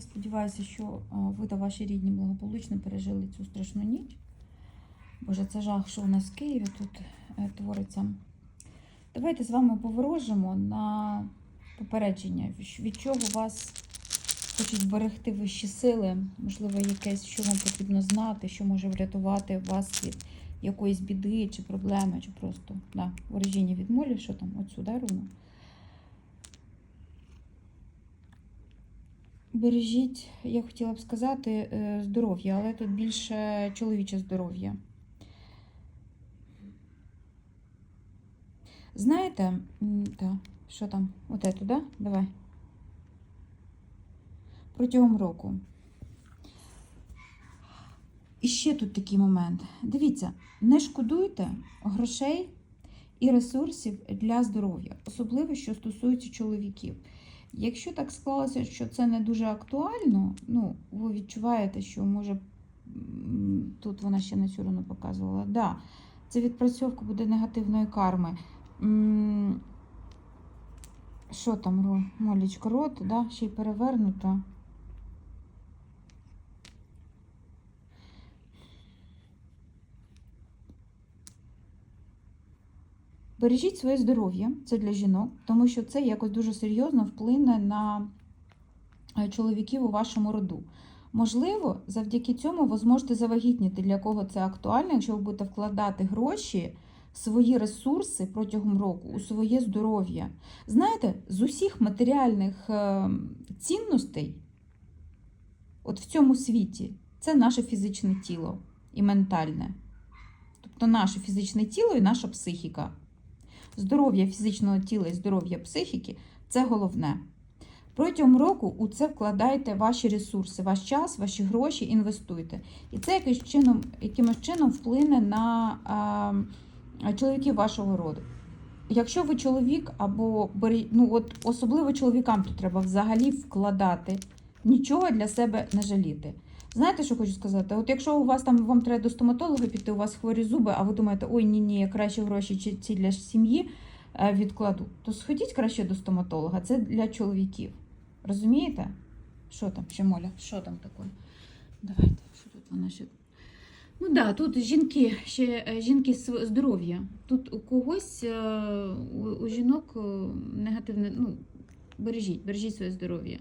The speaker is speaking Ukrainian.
Сподіваюся, що ви та ваші рідні благополучно пережили цю страшну ніч. Боже, це жах, що у нас в Києві тут е, твориться. Давайте з вами поворожимо на попередження, від- чого вас хочуть зберегти вищі сили, можливо, якесь, що вам потрібно знати, що може врятувати вас від якоїсь біди чи проблеми, чи просто да, ворожіння від молі, що там, оцю, да, Бережіть, я хотіла б сказати, е, здоров'я, але тут більше чоловіче здоров'я. Знаєте, та, що там? От ету, да? Давай. Протягом року. І ще тут такий момент. Дивіться, не шкодуйте грошей і ресурсів для здоров'я, особливо що стосується чоловіків. Якщо так склалося, що це не дуже актуально, ну, ви відчуваєте, що може тут вона ще на цю показувала. Да, це відпрацьовка буде негативної карми. Що там, молічко, рот, да? ще й перевернута. Бережіть своє здоров'я, це для жінок, тому що це якось дуже серйозно вплине на е, чоловіків у вашому роду. Можливо, завдяки цьому ви зможете завагітніти, для кого це актуально, якщо ви будете вкладати гроші, свої ресурси протягом року у своє здоров'я. Знаєте, з усіх матеріальних е, цінностей, от в цьому світі, це наше фізичне тіло і ментальне. Тобто наше фізичне тіло і наша психіка. Здоров'я фізичного тіла і здоров'я психіки це головне. Протягом року у це вкладайте ваші ресурси, ваш час, ваші гроші, інвестуйте. І це якимось чином, якимось чином вплине на а, чоловіків вашого роду. Якщо ви чоловік або ну от особливо чоловікам тут треба взагалі вкладати, нічого для себе не жаліти. Знаєте, що хочу сказати? От якщо у вас там вам треба до стоматолога піти, у вас хворі зуби, а ви думаєте, ой, ні, ні, я краще гроші чи- ці для сім'ї е, відкладу, то сходіть краще до стоматолога. Це для чоловіків. Розумієте? Що там ще Моля? Що там таке? Давайте, що тут вона ще. Ну так, да, тут жінки, ще е, жінки здоров'я. Тут у когось, е, у, жінок негативне, ну, бережіть, бережіть своє здоров'я.